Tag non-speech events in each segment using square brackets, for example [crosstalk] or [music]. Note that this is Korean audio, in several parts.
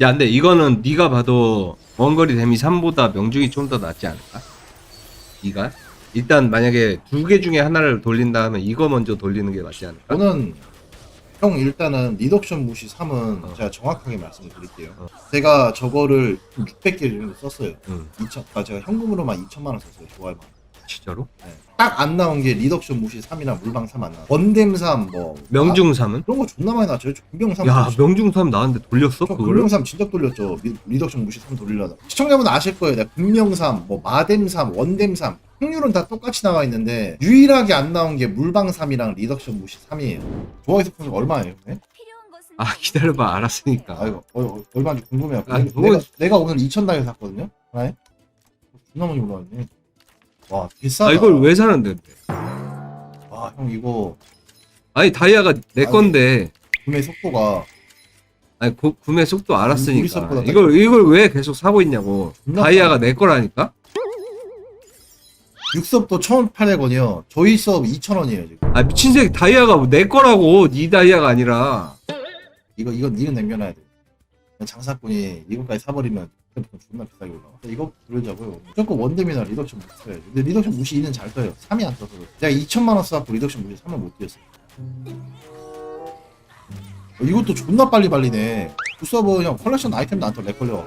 야 근데 이거는 네가 봐도 원거리 데미 3보다 명중이 좀 더 낫지 않을까? 네가? 일단 만약에 두 개 중에 하나를 돌린다 하면 이거 먼저 돌리는 게 맞지 않을까? 저는 형 일단은 리덕션 무시 3은 어. 제가 정확하게 말씀드릴게요. 어. 제가 저거를 600개 정도 썼어요. 응 2천, 아 제가 현금으로만 2천만 원 썼어요. 좋아요만. 진짜로? 딱 안 나온 게 리덕션 무시 3이나 물방 3 안 나와. 원댐 3, 뭐 명중 3은? 그런 거 존나 많이 나왔죠. 저 금병 3. 야 명중 3 나왔는데 돌렸어 저? 금병 3 진짜 돌렸죠. 리, 리덕션 무시 3 돌리려다. 시청자분 아실 거예요. 내가 금명 3, 뭐 마댐 3, 원댐 3. 확률은 다 똑같이 나와 있는데 유일하게 안 나온 게 물방 3이랑 리덕션 무시 3이에요. 좋아요 스폰서 얼마예요? 네? 필요한 것은 아 기다려봐 알았으니까 아이고 어, 어, 얼마인지 궁금해요. 아, 내가, 그거- 내가 오늘 2천 달에 샀거든요. 하나에 존나 많이 올라왔네. 와 비싸다. 아 이걸 왜 사는데? 와형 이거. 아니 다이아가 내 아니, 건데. 구매 속도가. 아니 구, 구매 속도 우리 알았으니까. 이걸 이걸 왜 계속 사고 있냐고. 존나 다이아가 내 거라니까? 6섭도 1,800원이요. 저희 수업 2,000원이에요 지금. 아 미친 새끼. 다이아가 내 거라고. 네 다이아가 아니라. 이거 이거 니는 남겨놔야 돼. 장사꾼이 이거까지 사버리면 그때부터 존나 비싸게 올라와. 이거 그러자고요. 무조건 원댐이나 리덕션 무시 써야지. 근데 리덕션 무시 2는 잘 써요. 3이 안 써서. 내가 2천만 원 써갖고 리덕션 무시 3을 못 뛰었어. 어, 이것도 존나 빨리 발리네. 그 서버 형 컬렉션 아이템도 안 떠. 렉 걸려.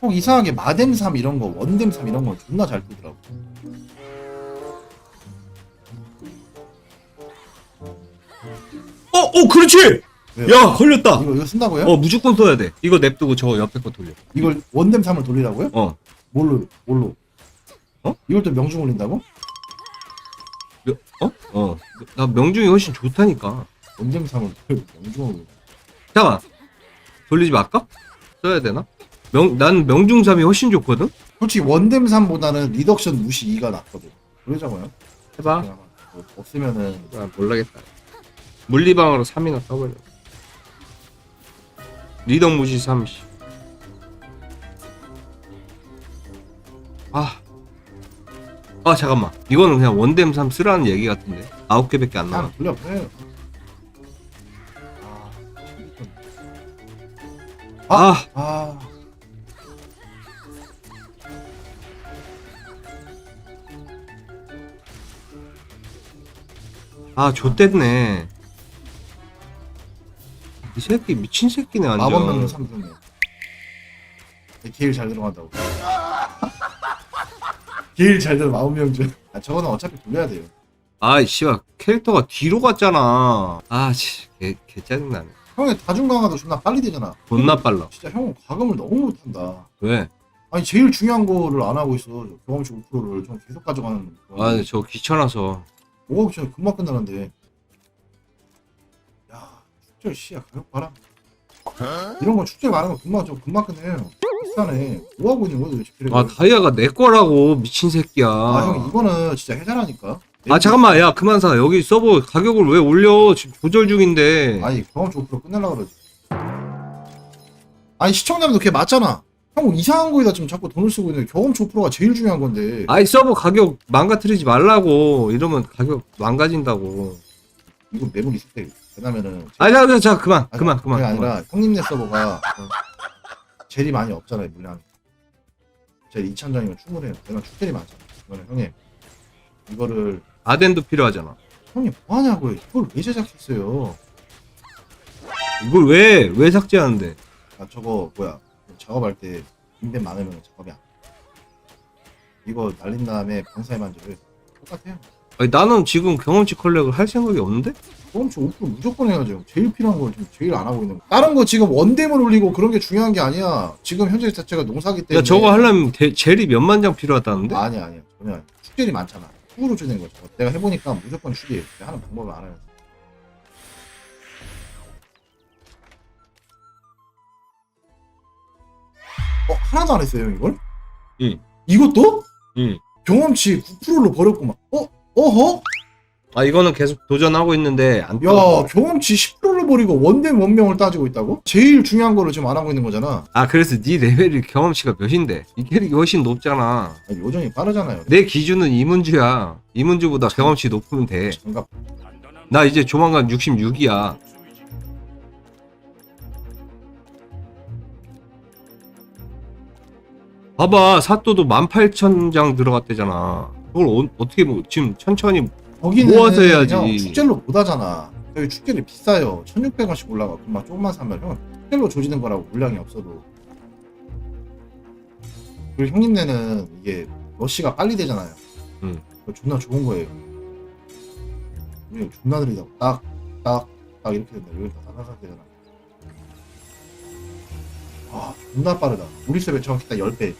꼭 이상하게 마뎀 3 이런 거, 원뎀 3 이런 거 존나 잘 뜨더라고. 그렇지! 왜요? 야, 걸렸다! 이거 이거 쓴다고요? 어, 무조건 써야 돼. 이거 냅두고 저 옆에 거 돌려. 이걸 원뎀 3을 돌리라고요? 어. 뭘로? 뭘로? 어? 이걸 또 명중 올린다고? 명- 어? 어. 나 명중이 훨씬 좋다니까. 원뎀 3을 명중을 올린다. 잠깐만. 돌리지 말까? 써야 되나? 명, 난 명중삼이 훨씬 좋거든? 솔직히 원뎀 3보다는 리덕션 무시 2가 낫거든. 그러자고요. 해봐. 그냥 뭐 없으면은 아, 몰라겠다. 물리방어로 3이나 써버려. 리덕 무시 3, 씨. 아. 아, 잠깐만. 이거는 그냥 원뎀 3 쓰라는 얘기 같은데. 9개밖에 안 나와. 그냥 돌려보내요. 아, 아, 아, 아, 좆됐네. 이 새끼 미친 새끼네 완전. 마법 3 썼네. 게일 잘 들어간다고. [laughs] 게일 잘 들어 마법 명중. 아 저거는 어차피 돌려야 돼요. 아이 씨발 캐릭터가 뒤로 갔잖아. 아, 씨, 개, 개 짜증나네. 형의 다중 강화도 존나 빨리 되잖아. 존나 빨라. 진짜 형은 과금을 너무 못한다. 왜? 아니 제일 중요한 거를 안 하고 있어. 경험치 5%를 좀 계속 가져가는. 거. 아, 저 귀찮아서. 뭐가 귀찮아 금방 끝나는데. 야 축제 씨야 가격 봐라. 이런 거 축제 많은 거 금방 좀 금방 끝내요. 비싸네. 뭐 하고 있는 거야 도대체? 아, 다이아가 내 거라고 미친 새끼야. 아, 형 이거는 진짜 해자라니까. 아 잠깐만 야 그만 사 여기 서버 가격을 왜 올려 지금 조절 중인데 아니 경험치 5% 끝내려 그러지. 아니 시청자분도 그게 맞잖아. 형 이상한 거에다 지금 자꾸 돈을 쓰고 있는데 경험치 5%가 제일 중요한 건데. 아이 서버 가격 망가뜨리지 말라고 이러면 가격 망가진다고 이거 매물 있을 때 왜냐면은 아니 자, 자, 자 그만 아니, 그만 그만 그게 그만. 아니라 형님네 서버가 젤이 많이 없잖아요 물량이. 젤 2,000장이면 충분해요. 내가 축젤이 많잖아 이거는 형님 이거를 아덴도 필요하잖아. 형님 뭐하냐고요? 이걸 왜 제작했어요? 이걸 왜 왜 삭제하는데? 아 저거 뭐야? 작업할 때 인벤 많으면 작업이 안 돼. 이거 날린 다음에 방사에 만지를 똑같아요 아니, 나는 지금 경험치 컬렉을 할 생각이 없는데? 경험치 5% 무조건 해야죠. 제일 필요한 걸 지금 제일 안 하고 있는 거. 다른 거 지금 원댐을 올리고 그런 게 중요한 게 아니야. 지금 현재 자체가 농사기 때문에. 야 저거 하려면 대, 젤이 몇만 장 필요하다는데? 아니야 아니야. 전혀 아니야. 축제이 많잖아. 축으로 주는 거죠 내가 해보니까 무조건 축이에요 내가 하는 방법을 알아요. 어 하나도 안 했어요 형 이걸? 응. 이것도? 응. 경험치 9%로 버렸구만. 어? 어허? 아 이거는 계속 도전하고 있는데 안 야 떠. 경험치 10%로 그걸 버리고 원댐 원명을 따지고 있다고? 제일 중요한 거를 지금 안 하고 있는 거잖아. 아 그래서 네 레벨이 경험치가 몇인데 이 캐릭이 훨씬 높잖아 아니, 요정이 빠르잖아요. 내 기준은 이문주야 이문주보다 경험치 높으면 돼나 장갑 이제 조만간 66이야 봐봐 사또도 18,000장 들어갔대잖아 그걸 어, 어떻게 뭐 지금 천천히 거기는 모아서 해야지. 형 축제로 못 하잖아. 여기 축제를 비싸요. 1,600원씩 올라가. 그만 조금만 사면 형 축제로 조지는 거라고 물량이 없어도. 그리고 형님네는 이게 러시가 빨리 되잖아요. 응. 그거 존나 좋은 거예요. 우리 존나 느리다고 딱, 딱, 딱 이렇게 된다. 여기 다다닥 되잖아. 와, 존나 빠르다. 우리 셉에 정확히 딱 10배.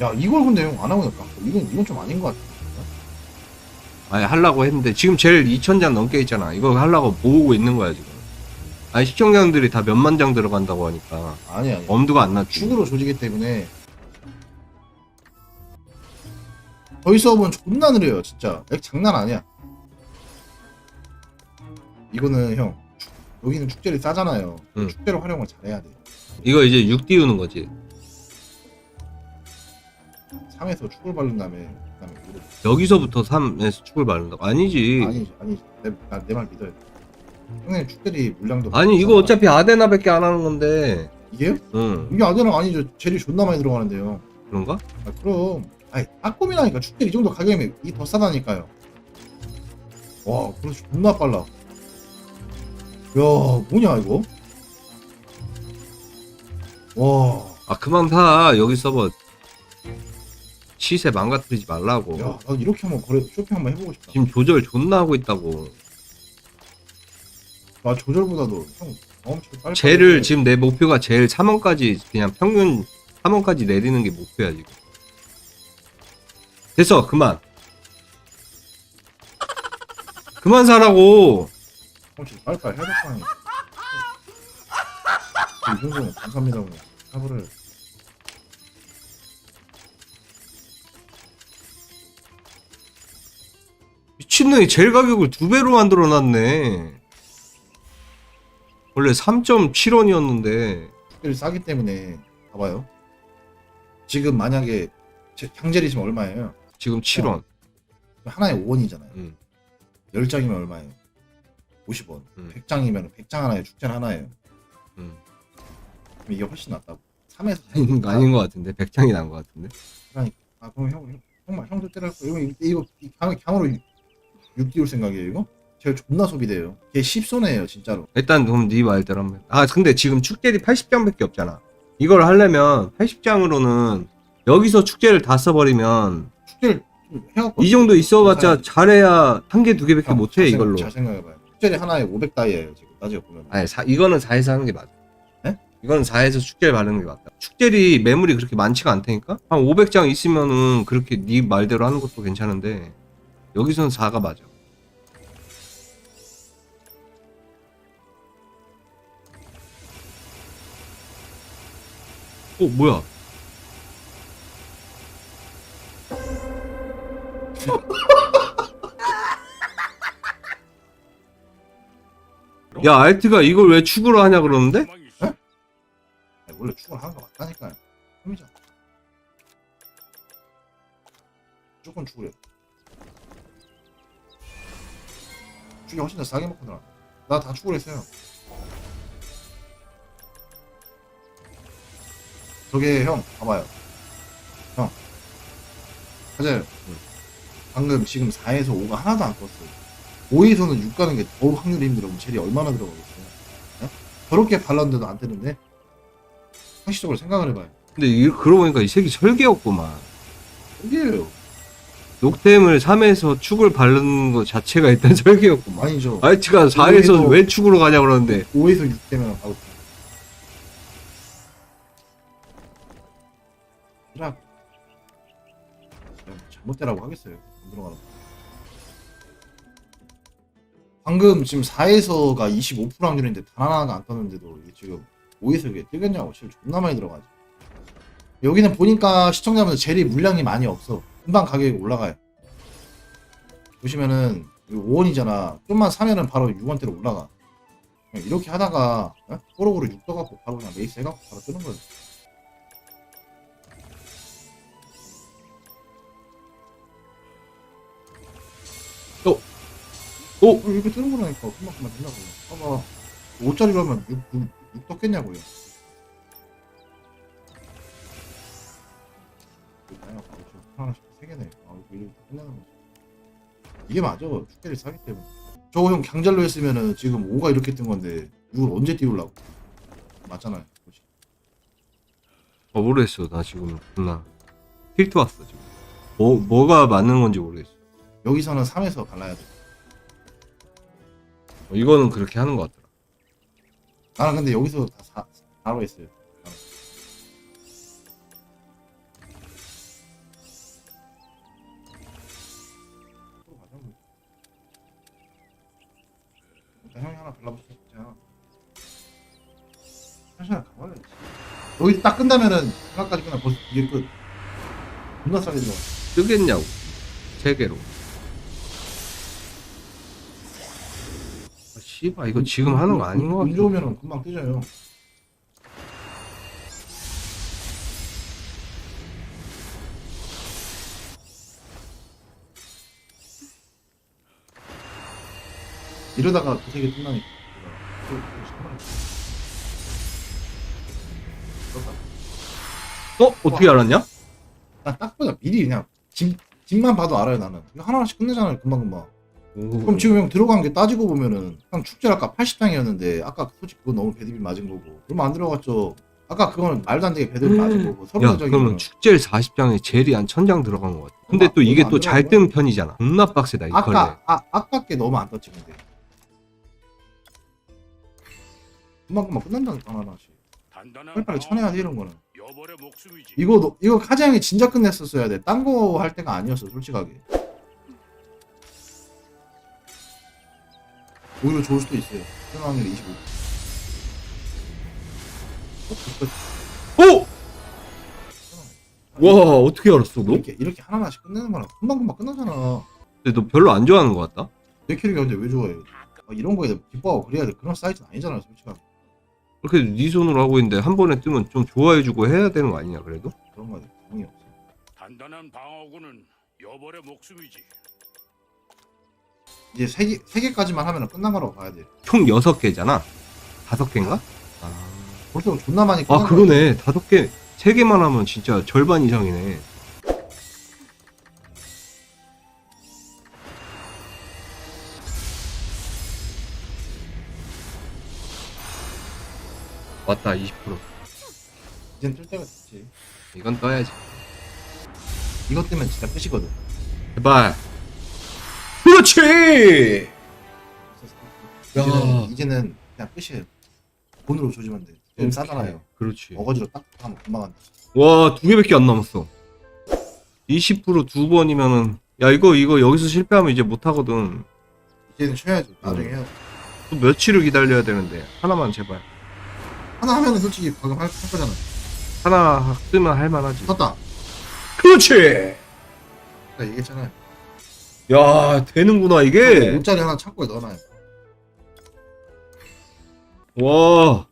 야, 이걸 근데 형 안 하고 있다. 이건, 이건 좀 아닌 것 같아. 아니 하려고 했는데 지금 제일 2,000장 넘게 있잖아. 이거 하려고 모으고 있는 거야 지금. 아니 시청장들이 다 몇만 장 들어간다고 하니까 아니, 아니. 엄두가 안 났지. 축으로 조지기 때문에 저희 수업은 존나 느려요 진짜. 액 장난 아니야. 이거는 형 축- 여기는 축제를 싸잖아요. 응. 축제를 활용을 잘해야 돼. 이거 이제 6 띄우는 거지? 3에서 축을 바른 다음에 여기서부터 3에서 축을 바른다고. 아니지. 아니지 아니지. 내말 믿어야 돼 형님 축제리 물량도 아니 이거 많잖아. 어차피 아데나밖에 안 하는 건데. 이게요? 응. 이게 아니라 아니죠 젤이 존나 많이 들어가는데요. 그런가? 아 그럼. 아니 빠꼼이라니까. 축제 이 정도 가격이면 이 더 싸다니까요. 와 그래서 존나 빨라. 야 뭐냐 이거? 와야 아 그만 사. 여기 서버 시세 망가뜨리지 말라고. 나도 이렇게 한번 거래 쇼핑 한번 해보고 싶다. 지금 조절 존나 하고 있다고. 나 조절보다도 형 경험치 빨리 쟤를 지금 내 목표가 제일 3원까지 그냥 평균 3원까지 내리는 게 목표야 지금. 됐어 그만. 그만 사라고. 경험치 빨리빨리 해야 될거 아니야? 이 정도면 감사합니다 그냥 사부를 미친놈이 제일 가격을 두 배로 만들어 놨네 원래 3.7원이었는데 축제를 싸기 때문에 봐봐요 지금 만약에 제 향젤이 지금 얼마예요? 지금 7원 하나에 5원이잖아요 음. 10장이면 얼마예요? 50원. 음. 100장이면 100장 하나에 축제는 하나예요. 음. 그럼 이게 훨씬 낫다고. 3에서 아닌, 아닌 것 같은데 100장이 난 것 같은데 아, 그럼 형, 형 형만 형도 거. 이거 이거 이 강, 강으로 6 띄울 생각이에요, 이거? 제가 존나 소비돼요. 걔 10손해예요, 진짜로. 일단 그럼 네 말대로 하면 아 근데 지금 축제리 80장밖에 없잖아 이걸 하려면 80장으로는 여기서 축제를 다 써버리면 축제를 좀 해갖고 이 정도 있어봤자 잘해야 한 개 두 개밖에 형, 못해 잘 이걸로 잘 생각해봐요. 축제를 하나에 500 다이예요, 지금 따지고 보면. 아니 사, 이거는 4에서 하는 게 맞아 네? 이거는 4에서 축제를 바르는 게 맞다 축제리 매물이 그렇게 많지가 않다니까 한 500장 있으면은 그렇게 네 말대로 하는 것도 괜찮은데 여기서는 4가 맞아 어 뭐야 [laughs] 야 알트가 이걸 왜 축으로 하냐 그러는데? 아니, 원래 축을 하는 거 맞다니까요. 형이죠. 무조건 축을 해. 축이 훨씬 더 싸게 먹거든. 나다 축을 했어요. 저게 형 봐봐요. 형. 맞아요. 방금 지금 4에서 5가 하나도 안 떴어요. 5에서는 6 가는 게더 확률이 힘들어. 그럼 젤이 얼마나 들어가겠어요? 네? 저렇게 발랐는데도 안 뜨는데? 상식적으로 생각을 해봐요. 근데 이, 그러고 보니까 이 새끼 설계였구만 이게요. 녹템을 3에서 축을 바르는 것 자체가 일단 [laughs] 설계였구만 아니죠. 알트가 4에서 여기도- 왜 축으로 가냐 그러는데 5에서 6 되면 아웃. 이라 잘못되라고 하겠어요. 안 들어가는. 거. 방금 지금 4에서가 25% 확률인데 단 하나가 안 떴는데도 이게 지금 5에서 이게 뜨겠냐고 지금 존나 많이 들어가지. 여기는 보니까 시청자분들 젤이 물량이 많이 없어. 금방 가격이 올라가요. 보시면은 5원이잖아. 좀만 사면은 바로 6원대로 올라가. 이렇게 하다가 어? 꼬록으로 육 떠갖고 바로 그냥 레이스 해갖고 바로 뜨는 거예요. 어, 이렇게 뜨는 거라니까 금방 된다고요. 봐봐 5짜리로 하면 6, 6, 6 떴겠냐고요. 하나씩 세 개네. 아, 이거 끝나는 거지. 이게 맞아. 축제를 사기 때문에. 저거 형 강잘로 했으면은 지금 5가 이렇게 뜬 건데 6을 언제 띄우려고? 맞잖아요. 그치? 어, 모르겠어. 나 지금 존나 힐트 왔어 지금. 뭐 뭐가 맞는 건지 모르겠어. 여기서는 3에서 갈라야 돼. 어, 이거는 그렇게 하는 것 같더라. 나는 근데 여기서 다 4, 4로 했어요. 일단 형이 하나 발라붙여 자 한시간 가봐야지 여기 딱 끝나면은 생각까지 끝나 벌써 이게 끝 존나 싸게 들어가 뜨겠냐고. 세 개로. 씨발 이거 지금 하는 거 아닌 것운 같아. 좋으면은 금방 뜨져요 이러다가 또 정말. 그렇다. 어? 어떻게 알았냐? 나딱 보자 미리 그냥 집, 집만 봐도 알아요 나는 이거 하나하나씩 끝내잖아요 금방금방 오. 그럼 지금 형 들어간 게 따지고 보면은 형 축제 아까 80장이었는데 아까 솔직히 그거 너무 배드비 맞은 거고 그러면 안 들어갔죠 아까 그거는 말도 안 되게 배드비 맞은 거고 야 서로적인 그러면 축제일 40장에 젤이 한 1000장 들어간 것 같아. 근데 아, 또 이게 또안잘뜬 편이잖아. 존나 빡세다 이 걸레. 아까 아, 아까 게 너무 안 떴지 근데 금방 금방 끝난다니까 하나하나씩 단단한 빨리빨리 쳐내야 돼 이런 거는. 이거 너- 이거 카자 형이 진작 끝냈었어야 돼딴 거 할 때가 아니었어 솔직하게 오히려 좋을 수도 있어요 끝 확률 25 어, 이거 오! 와 어떻게 알았어 너? 이렇게 이렇게 하나하나씩 끝내는 거랑 금방 금방 끝나잖아 근데 너 별로 안 좋아하는 것 같다. 내 캐릭이 근데 왜 좋아해 아, 이런 거에 기뻐하고 그래야 돼 그런 사이트는 아니잖아 솔직하게 그렇게 네 손으로 하고 있는데 한 번에 뜨면 좀 좋아해주고 해야 되는 거 아니냐 그래도? 그런 거에 없어 단단한 방어구는 여벌의 목숨이지. 이제 세 개 세 개까지만 하면 끝난 거라고 봐야 돼 총 6개잖아. 5개인가? 아, 벌써 존나 많이 아 끝난 그러네. 5개, 3개만 하면 진짜 절반 이상이네. 왔다 20% 이젠 뜰 때가 됐지 이건 떠야지 이것 때문에 진짜 끝이거든 제발 그렇지. 야. 이제는, 이제는 그냥 끝이에요. 돈으로 조지면 돼. 요즘 싸잖아요. 그렇지. 어거지로 딱 하면 금방 한다. 와 두 개밖에 안 남았어. 20%두 번이면은 야 이거 이거 여기서 실패하면 이제 못 하거든. 이제는 쉬어야죠 나중에 해야죠 또 며칠을 기다려야 되는데. 하나만 제발. 하나 하면은 솔직히 방금 할, 할 거잖아. 하나 뜨면 할 만하지. 떴다. 그렇지. 내가 얘기했잖아요 야 되는구나 이게. 5짜리 하나 창고에 넣어놔요 와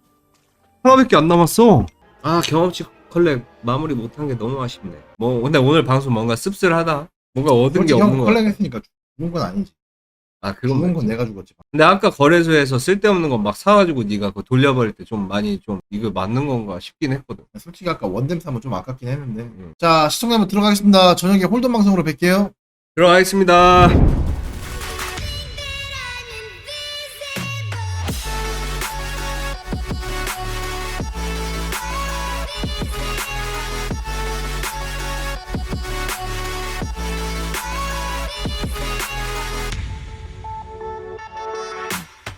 하나밖에 안 남았어. 아 경험치 컬렉 마무리 못한 게 너무 아쉽네. 뭐 근데 오늘 방송 뭔가 씁쓸하다. 뭔가 얻은 게 솔직히 없는 형 거 같아. 컬렉 했으니까 죽은 건 아니지. 아 그건 죽은 맞지. 건 내가 죽었지 근데 아까 거래소에서 쓸데없는 거 막 사가지고 네가 그거 돌려버릴 때 좀 많이 좀 이거 맞는 건가 싶긴 했거든. 솔직히 아까 원댐 사면 좀 아깝긴 했는데. 음. 자 시청자 한번 들어가겠습니다. 저녁에 홀덤 방송으로 뵐게요 들어가겠습니다